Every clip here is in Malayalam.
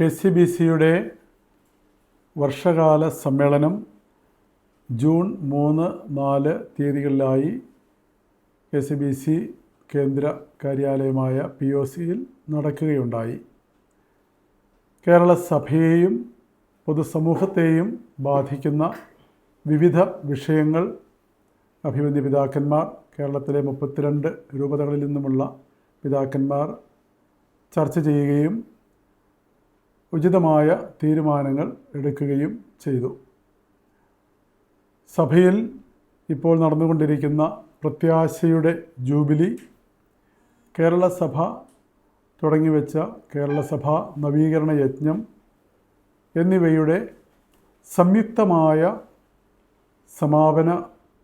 കെ സി ബി സിയുടെ വർഷകാല സമ്മേളനം ജൂൺ മൂന്ന് നാല് തീയതികളിലായി കെ സി ബി സി കേന്ദ്ര കാര്യാലയമായ പി ഒ സിയിൽ നടക്കുകയുണ്ടായി. കേരള സഭയെയും പൊതുസമൂഹത്തെയും ബാധിക്കുന്ന വിവിധ വിഷയങ്ങൾ അഭിമന്യ പിതാക്കന്മാർ കേരളത്തിലെ മുപ്പത്തിരണ്ട് രൂപതകളിൽ നിന്നുമുള്ള പിതാക്കന്മാർ ചർച്ച ചെയ്യുകയും ഉചിതമായ തീരുമാനങ്ങൾ എടുക്കുകയും ചെയ്തു. സഭയിൽ ഇപ്പോൾ നടന്നുകൊണ്ടിരിക്കുന്ന പ്രത്യാശയുടെ ജൂബിലി കേരള സഭ തുടങ്ങിവെച്ച കേരളസഭ നവീകരണ യജ്ഞം എന്നിവയുടെ സംയുക്തമായ സമാപന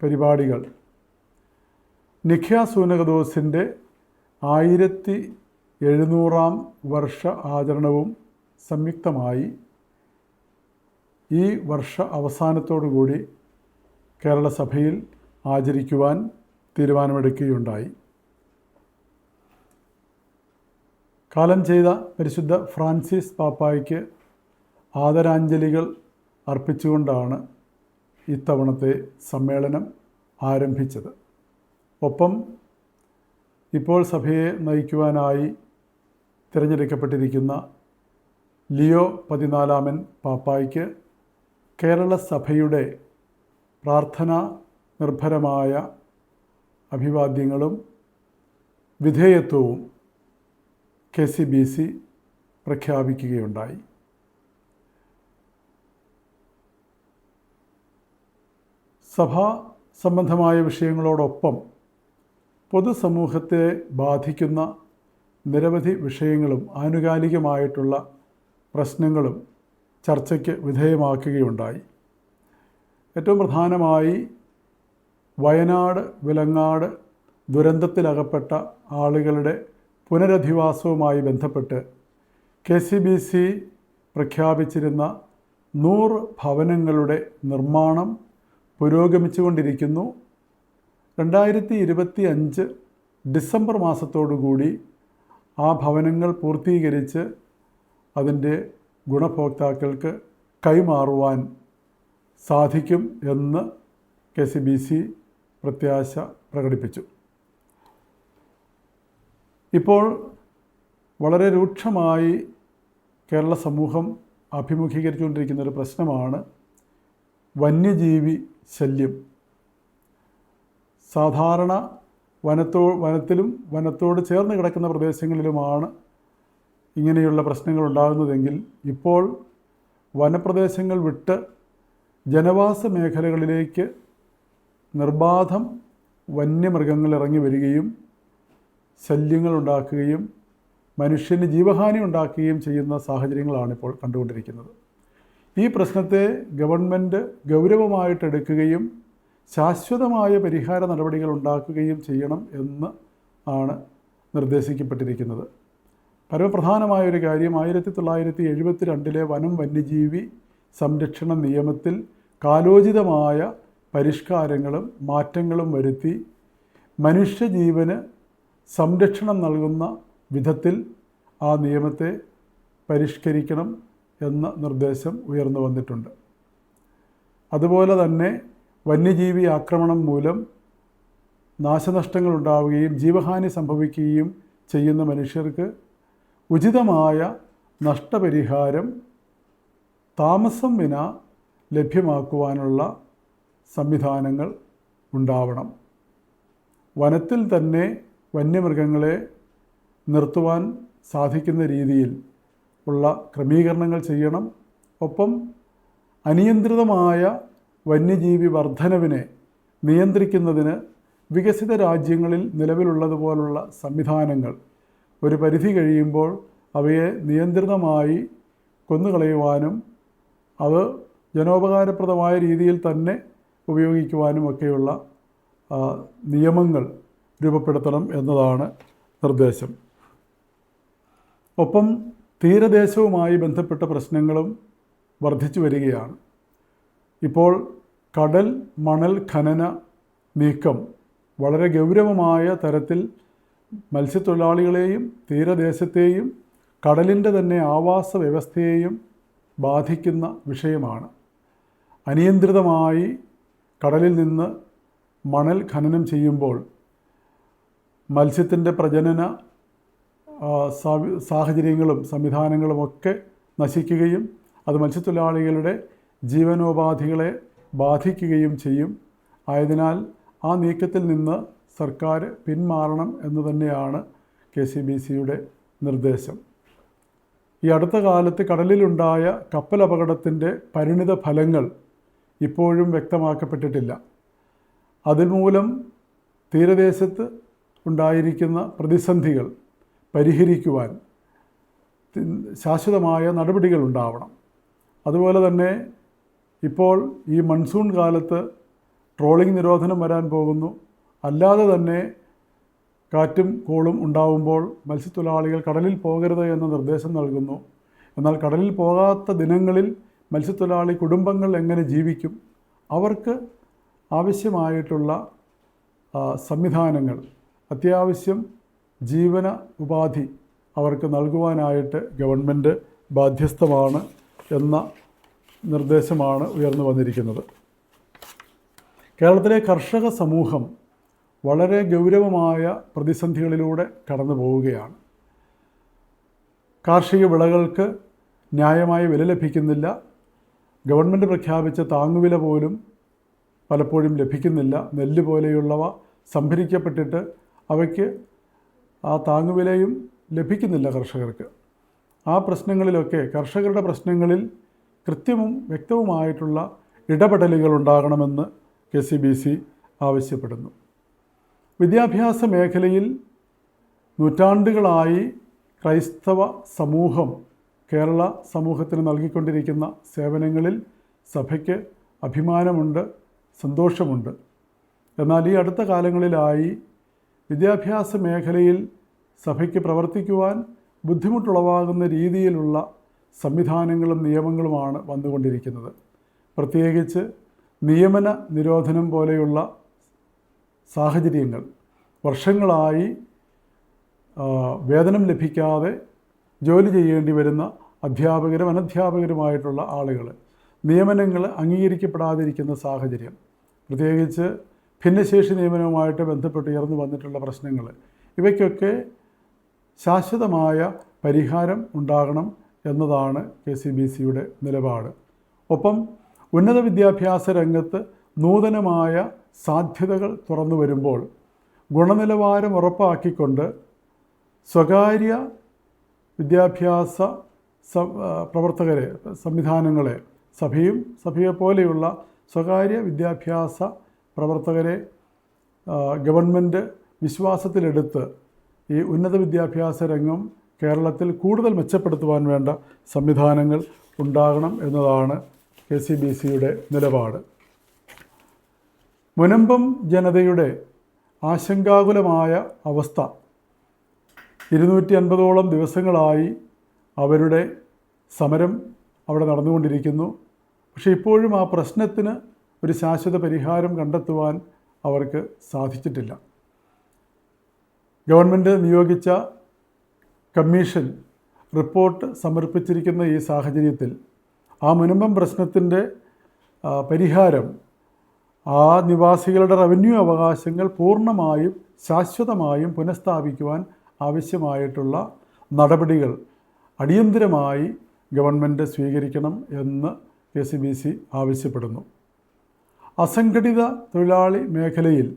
പരിപാടികൾ. നിഖ്യാ സൂനകദോസിന്റെ ആയിരത്തി എഴുന്നൂറാം വർഷ ആചരണവും സംയുക്തമായി ഈ വർഷ അവസാനത്തോടുകൂടി കേരള സഭയിൽ ആചരിക്കുവാൻ തീരുമാനമെടുക്കുകയുണ്ടായി. കാലം ചെയ്ത പരിശുദ്ധ ഫ്രാൻസിസ് പാപ്പായ്ക്ക് ആദരാഞ്ജലികൾ അർപ്പിച്ചുകൊണ്ടാണ് ഇത്തവണത്തെ സമ്മേളനം ആരംഭിച്ചത്. ഒപ്പം ഇപ്പോൾ സഭയെ നയിക്കുവാനായി തിരഞ്ഞെടുക്കപ്പെട്ടിരിക്കുന്ന ലിയോ പതിനാലാമൻ പാപ്പായ്ക്ക് കേരള സഭയുടെ പ്രാർത്ഥനാ നിർഭരമായ അഭിവാദ്യങ്ങളും വിധേയത്വവും കെ സി ബി സി പ്രഖ്യാപിക്കുകയുണ്ടായി. സഭാ സംബന്ധമായ വിഷയങ്ങളോടൊപ്പം പൊതുസമൂഹത്തെ ബാധിക്കുന്ന നിരവധി വിഷയങ്ങളും ആനുകാലികമായിട്ടുള്ള പ്രശ്നങ്ങളും ചർച്ചയ്ക്ക് വിധേയമാക്കുകയുണ്ടായി. ഏറ്റവും പ്രധാനമായി വയനാട് വിലങ്ങാട് ദുരന്തത്തിലകപ്പെട്ട ആളുകളുടെ പുനരധിവാസവുമായി ബന്ധപ്പെട്ട് കെ സി ബി സി പ്രഖ്യാപിച്ചിരുന്ന നൂറ് ഭവനങ്ങളുടെ നിർമ്മാണം പുരോഗമിച്ചുകൊണ്ടിരിക്കുന്നു. രണ്ടായിരത്തി ഇരുപത്തി അഞ്ച് ഡിസംബർ മാസത്തോടുകൂടി ആ ഭവനങ്ങൾ പൂർത്തീകരിച്ച് അതിന്റെ ഗുണഭോക്താക്കൾക്ക് കൈമാറുവാൻ സാധിക്കും എന്ന് കെ സി ബി സി പ്രത്യാശ പ്രകടിപ്പിച്ചു. ഇപ്പോൾ വളരെ രൂക്ഷമായി കേരള സമൂഹം അഭിമുഖീകരിച്ചുകൊണ്ടിരിക്കുന്ന ഒരു പ്രശ്നമാണ് വന്യജീവി ശല്യം. സാധാരണ വനത്തോ വനത്തിലും വനത്തോട് ചേർന്ന് കിടക്കുന്ന പ്രദേശങ്ങളിലുമാണ് ഇങ്ങനെയുള്ള പ്രശ്നങ്ങൾ ഉണ്ടാകുന്നതെങ്കിൽ ഇപ്പോൾ വനപ്രദേശങ്ങൾ വിട്ട് ജനവാസ മേഖലകളിലേക്ക് നിർബാധം വന്യമൃഗങ്ങൾ ഇറങ്ങി വരികയും ശല്യങ്ങൾ ഉണ്ടാക്കുകയും മനുഷ്യന് ജീവഹാനി ഉണ്ടാക്കുകയും ചെയ്യുന്ന സാഹചര്യങ്ങളാണ് ഇപ്പോൾ കണ്ടുകൊണ്ടിരിക്കുന്നത്. ഈ പ്രശ്നത്തെ ഗവൺമെന്റ് ഗൗരവമായിട്ടെടുക്കുകയും ശാശ്വതമായ പരിഹാര നടപടികൾ ഉണ്ടാക്കുകയും ചെയ്യണം എന്ന് ആണ് നിർദ്ദേശിക്കപ്പെട്ടിരിക്കുന്നത്. പരമപ്രധാനമായ ഒരു കാര്യം ആയിരത്തി തൊള്ളായിരത്തി എഴുപത്തി രണ്ടിലെ വനം വന്യജീവി സംരക്ഷണ നിയമത്തിൽ കാലോചിതമായ പരിഷ്കാരങ്ങളും മാറ്റങ്ങളും വരുത്തി മനുഷ്യജീവന് സംരക്ഷണം നൽകുന്ന വിധത്തിൽ ആ നിയമത്തെ പരിഷ്കരിക്കണം എന്ന നിർദ്ദേശം ഉയർന്നു വന്നിട്ടുണ്ട്. അതുപോലെ തന്നെ വന്യജീവി ആക്രമണം മൂലം നാശനഷ്ടങ്ങൾ ഉണ്ടാവുകയും ജീവഹാനി സംഭവിക്കുകയും ചെയ്യുന്ന മനുഷ്യർക്ക് ഉചിതമായ നഷ്ടപരിഹാരം താമസം വിന ലഭ്യമാക്കുവാനുള്ള സംവിധാനങ്ങൾ ഉണ്ടാവണം. വനത്തിൽ തന്നെ വന്യമൃഗങ്ങളെ നിർത്തുവാൻ സാധിക്കുന്ന രീതിയിൽ ഉള്ള ക്രമീകരണങ്ങൾ ചെയ്യണം. ഒപ്പം അനിയന്ത്രിതമായ വന്യജീവി വർധനവിനെ നിയന്ത്രിക്കുന്നതിന് വികസിത രാജ്യങ്ങളിൽ നിലവിലുള്ളതുപോലുള്ള സംവിധാനങ്ങൾ ഒരു പരിധി കഴിയുമ്പോൾ അവയെ നിയന്ത്രിതമായി കൊന്നുകളയുവാനും അത് ജനോപകാരപ്രദമായ രീതിയിൽ തന്നെ ഉപയോഗിക്കുവാനും ഒക്കെയുള്ള നിയമങ്ങൾ രൂപപ്പെടുത്തണം എന്നതാണ് നിർദ്ദേശം. ഒപ്പം തീരദേശവുമായി ബന്ധപ്പെട്ട പ്രശ്നങ്ങളും വർദ്ധിച്ചു വരികയാണ്. ഇപ്പോൾ കടൽ മണൽ ഖനന നീക്കം വളരെ ഗൗരവമായ തരത്തിൽ മത്സ്യത്തൊഴിലാളികളെയും തീരദേശത്തെയും കടലിന്റെ തന്നെ ആവാസ വ്യവസ്ഥയെയും ബാധിക്കുന്ന വിഷയമാണ്. അനിയന്ത്രിതമായി കടലിൽ നിന്ന് മണൽ ഖനനം ചെയ്യുമ്പോൾ മത്സ്യത്തിന്റെ പ്രജനന സാഹചര്യങ്ങളും സംവിധാനങ്ങളുമൊക്കെ നശിക്കുകയും അത് മത്സ്യത്തൊഴിലാളികളുടെ ജീവനോപാധികളെ ബാധിക്കുകയും ചെയ്യും. ആയതിനാൽ ആ നീക്കത്തിൽ നിന്ന് സർക്കാർ പിന്മാറണം എന്ന് തന്നെയാണ് കെ സി ബി സിയുടെ നിർദ്ദേശം. ഈ അടുത്ത കാലത്ത് കടലിലുണ്ടായ കപ്പൽ അപകടത്തിന്റെ പരിണിത ഫലങ്ങൾ ഇപ്പോഴും വ്യക്തമാക്കപ്പെട്ടിട്ടില്ല. അതുമൂലം തീരദേശത്ത് ഉണ്ടായിരിക്കുന്ന പ്രതിസന്ധികൾ പരിഹരിക്കുവാൻ ശാശ്വതമായ നടപടികൾ ഉണ്ടാവണം. അതുപോലെ തന്നെ ഇപ്പോൾ ഈ മൺസൂൺ കാലത്ത് ട്രോളിംഗ് നിരോധനം വരാൻ പോകുന്നു. അല്ലാതെ തന്നെ കാറ്റും കോളും ഉണ്ടാവുമ്പോൾ മത്സ്യത്തൊഴിലാളികൾ കടലിൽ പോകരുത് എന്ന നിർദ്ദേശം നൽകുന്നു. എന്നാൽ കടലിൽ പോകാത്ത ദിനങ്ങളിൽ മത്സ്യത്തൊഴിലാളി കുടുംബങ്ങൾ എങ്ങനെ ജീവിക്കും? അവർക്ക് ആവശ്യമായിട്ടുള്ള സംവിധാനങ്ങൾ അത്യാവശ്യം ജീവന ഉപാധി അവർക്ക് നൽകുവാനായിട്ട് ഗവൺമെന്റ് ബാധ്യസ്ഥമാണ് എന്ന നിർദ്ദേശമാണ് ഉയർന്നു വന്നിരിക്കുന്നത്. കേരളത്തിലെ കർഷക സമൂഹം വളരെ ഗൗരവമായ പ്രതിസന്ധികളിലൂടെ കടന്നു പോവുകയാണ്. കാർഷിക വിളകൾക്ക് ന്യായമായ വില ലഭിക്കുന്നില്ല. ഗവൺമെന്റ് പ്രഖ്യാപിച്ച താങ്ങുവില പോലും പലപ്പോഴും ലഭിക്കുന്നില്ല. നെല്ല് പോലെയുള്ളവ സംഭരിക്കപ്പെട്ടിട്ട് അവയ്ക്ക് ആ താങ്ങുവിലയും ലഭിക്കുന്നില്ല കർഷകർക്ക്. ആ പ്രശ്നങ്ങളിലൊക്കെ കർഷകരുടെ പ്രശ്നങ്ങളിൽ കൃത്യവും വ്യക്തവുമായിട്ടുള്ള ഇടപെടലുകൾ ഉണ്ടാകണമെന്ന് കെ സി ബി സി ആവശ്യപ്പെടുന്നു. വിദ്യാഭ്യാസ മേഖലയിൽ നൂറ്റാണ്ടുകളായി ക്രൈസ്തവ സമൂഹം കേരള സമൂഹത്തിന് നൽകിക്കൊണ്ടിരിക്കുന്ന സേവനങ്ങളിൽ സഭയ്ക്ക് അഭിമാനമുണ്ട് സന്തോഷമുണ്ട്. എന്നാൽ ഈ അടുത്ത കാലങ്ങളിലായി വിദ്യാഭ്യാസ മേഖലയിൽ സഭയ്ക്ക് പ്രവർത്തിക്കുവാൻ ബുദ്ധിമുട്ടുളവാകുന്ന രീതിയിലുള്ള സംവിധാനങ്ങളും നിയമങ്ങളുമാണ് വന്നുകൊണ്ടിരിക്കുന്നത്. പ്രത്യേകിച്ച് നിയമന നിരോധനം പോലെയുള്ള സാഹചര്യങ്ങൾ. വർഷങ്ങളായി വേതനം ലഭിക്കാതെ ജോലി ചെയ്യേണ്ടി വരുന്ന അധ്യാപകരും അനധ്യാപകരുമായിട്ടുള്ള ആളുകൾ നിയമനങ്ങൾ അംഗീകരിക്കപ്പെടാതിരിക്കുന്ന സാഹചര്യം പ്രത്യേകിച്ച് ഭിന്നശേഷി നിയമനവുമായിട്ട് ബന്ധപ്പെട്ട് ഉയർന്നു വന്നിട്ടുള്ള പ്രശ്നങ്ങൾ ഇവയ്ക്കൊക്കെ ശാശ്വതമായ പരിഹാരം ഉണ്ടാകണം എന്നതാണ് കെ സി ബി സിയുടെ നിലപാട്. ഒപ്പം ഉന്നത വിദ്യാഭ്യാസ രംഗത്ത് നൂതനമായ സാധ്യതകൾ തുറന്നു വരുമ്പോൾ ഗുണനിലവാരം ഉറപ്പാക്കിക്കൊണ്ട് സ്വകാര്യ വിദ്യാഭ്യാസ പ്രവർത്തകരെ സംവിധാനങ്ങളെ സഭയും സഭയെ പോലെയുള്ള സ്വകാര്യ വിദ്യാഭ്യാസ പ്രവർത്തകരെ ഗവൺമെന്റ് വിശ്വാസത്തിലെടുത്ത് ഈ ഉന്നത വിദ്യാഭ്യാസ രംഗം കേരളത്തിൽ കൂടുതൽ മെച്ചപ്പെടുത്തുവാൻ വേണ്ട സംവിധാനങ്ങൾ ഉണ്ടാകണം എന്നതാണ് കെ സി ബി സിയുടെ നിലപാട്. മുനമ്പം ജനതയുടെ ആശങ്കാകുലമായ അവസ്ഥ. ഇരുന്നൂറ്റി അൻപതോളം ദിവസങ്ങളായി അവരുടെ സമരം അവിടെ നടന്നുകൊണ്ടിരിക്കുന്നു. പക്ഷേ ഇപ്പോഴും ആ പ്രശ്നത്തിന് ഒരു ശാശ്വത പരിഹാരം കണ്ടെത്തുവാൻ അവർക്ക് സാധിച്ചിട്ടില്ല. ഗവൺമെന്റ് നിയോഗിച്ച കമ്മീഷൻ റിപ്പോർട്ട് സമർപ്പിച്ചിരിക്കുന്ന ഈ സാഹചര്യത്തിൽ ആ മുനമ്പം പ്രശ്നത്തിന്റെ പരിഹാരം ആ നിവാസികളുടെ റവന്യൂ അവകാശങ്ങൾ പൂർണമായും ശാശ്വതമായും പുനഃസ്ഥാപിക്കുവാൻ ആവശ്യമായിട്ടുള്ള നടപടികൾ അടിയന്തിരമായി ഗവൺമെന്റ് സ്വീകരിക്കണം എന്ന് കെ സി ബി സി ആവശ്യപ്പെടുന്നു. അസംഘടിത തൊഴിലാളി മേഖലയിൽ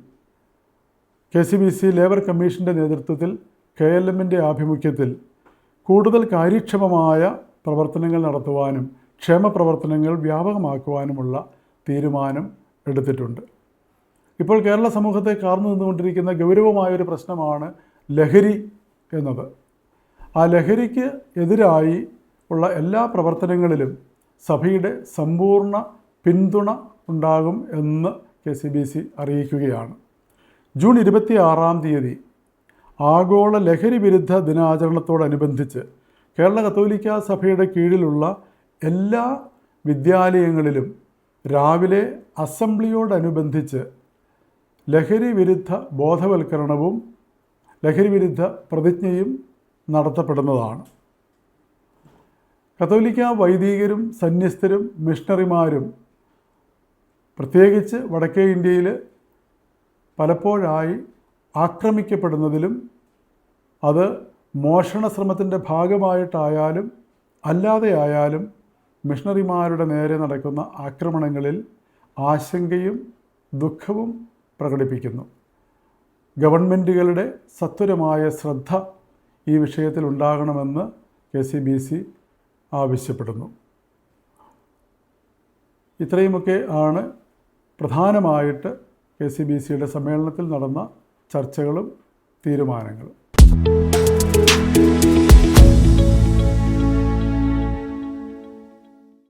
K C B C labour കമ്മീഷന്റെ നേതൃത്വത്തിൽ കെ എൽ എമ്മിന്റെ ആഭിമുഖ്യത്തിൽ കൂടുതൽ കാര്യക്ഷമമായ പ്രവർത്തനങ്ങൾ നടത്തുവാനും ക്ഷേമ പ്രവർത്തനങ്ങൾ വ്യാപകമാക്കുവാനുമുള്ള തീരുമാനം എടുത്തിട്ടുണ്ട്. ഇപ്പോൾ കേരള സമൂഹത്തെ കാർന്നു നിന്നുകൊണ്ടിരിക്കുന്ന ഗൗരവമായൊരു പ്രശ്നമാണ് ലഹരി എന്നത്. ആ ലഹരിക്ക് എതിരായി ഉള്ള എല്ലാ പ്രവർത്തനങ്ങളിലും സഭയുടെ സമ്പൂർണ പിന്തുണ ഉണ്ടാകും എന്ന് കെ സി ബി സി അറിയിക്കുകയാണ്. ജൂൺ ഇരുപത്തി ആറാം തീയതി ആഗോള ലഹരി വിരുദ്ധ ദിനാചരണത്തോടനുബന്ധിച്ച് കേരള കത്തോലിക്ക സഭയുടെ കീഴിലുള്ള എല്ലാ വിദ്യാലയങ്ങളിലും രാവിലെ അസംബ്ലിയോടനുബന്ധിച്ച് ലഹരി വിരുദ്ധ ബോധവൽക്കരണവും ലഹരി വിരുദ്ധ പ്രതിജ്ഞയും നടത്തപ്പെടുന്നതാണ്. കത്തോലിക്ക വൈദികരും സന്യസ്തരും മിഷണറിമാരും പ്രത്യേകിച്ച് വടക്കേ ഇന്ത്യയിൽ പലപ്പോഴായി ആക്രമിക്കപ്പെടുന്നതിലും അത് മോഷണ ശ്രമത്തിന്റെ ഭാഗമായിട്ടായാലും അല്ലാതെ ആയാലും മിഷണറിമാരുടെ നേരെ നടക്കുന്ന ആക്രമണങ്ങളിൽ ആശങ്കയും ദുഃഖവും പ്രകടിപ്പിക്കുന്നു. ഗവൺമെന്റുകളുടെ സത്വരമായ ശ്രദ്ധ ഈ വിഷയത്തിൽ ഉണ്ടാകണമെന്ന് കെ സി ബി സി ആവശ്യപ്പെടുന്നു. ഇത്രയുമൊക്കെ ആണ് പ്രധാനമായിട്ട് കെ സി ബി സിയുടെ സമ്മേളനത്തിൽ നടന്ന ചർച്ചകളും തീരുമാനങ്ങളും.